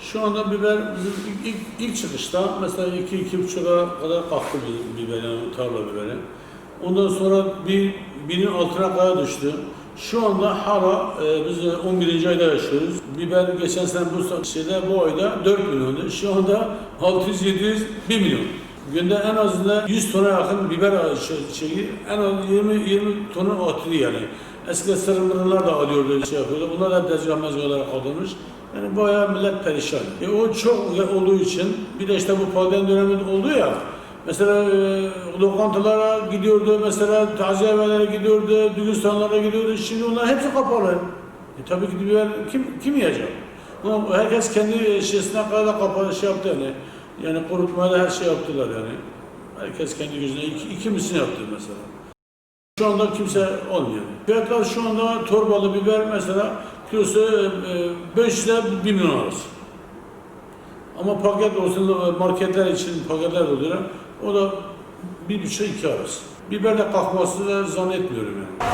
Şu anda biber ilk, ilk, ilk çıkışta mesela 2-2,5'a kadar kalktı biber yani tarla biberi. Ondan sonra bir, binin altına kadar düştü. Şu anda hala e, biz 11. ayda yaşıyoruz. Biber geçen sene bu şeyde bu ayda 4 milyondu. Şu anda 600-700 1 milyon. Günde en azından 100 tona yakın biber şey- şeyi en az 20 20 tonu atıyor yani. Eskiden sırımlarlar da alıyordu şey yapıyordu. Bunlar da tezgah mezgah olarak alınmış. Yani bayağı millet perişan. E o çok olduğu için bir de işte bu pandemi döneminde oldu ya. Mesela e, lokantalara gidiyordu, mesela taziye evlere gidiyordu, düğün salonlarına gidiyordu. Şimdi onlar hepsi kapalı. E tabii ki biber kim kim yiyecek? Herkes kendi şeysine kadar da kapalı şey yaptı yani. Yani kurutmaya da her şey yaptılar yani. Herkes kendi gözüne iki, iki misini yaptı mesela. Şu anda kimse olmuyor. Fiyatlar şu anda torbalı biber mesela kilosu e, 500 ile 1 milyon arası. Ama paket olsun marketler için paketler oluyor. O da bir buçuk iki arası. Biberle kalkması da zannetmiyorum yani.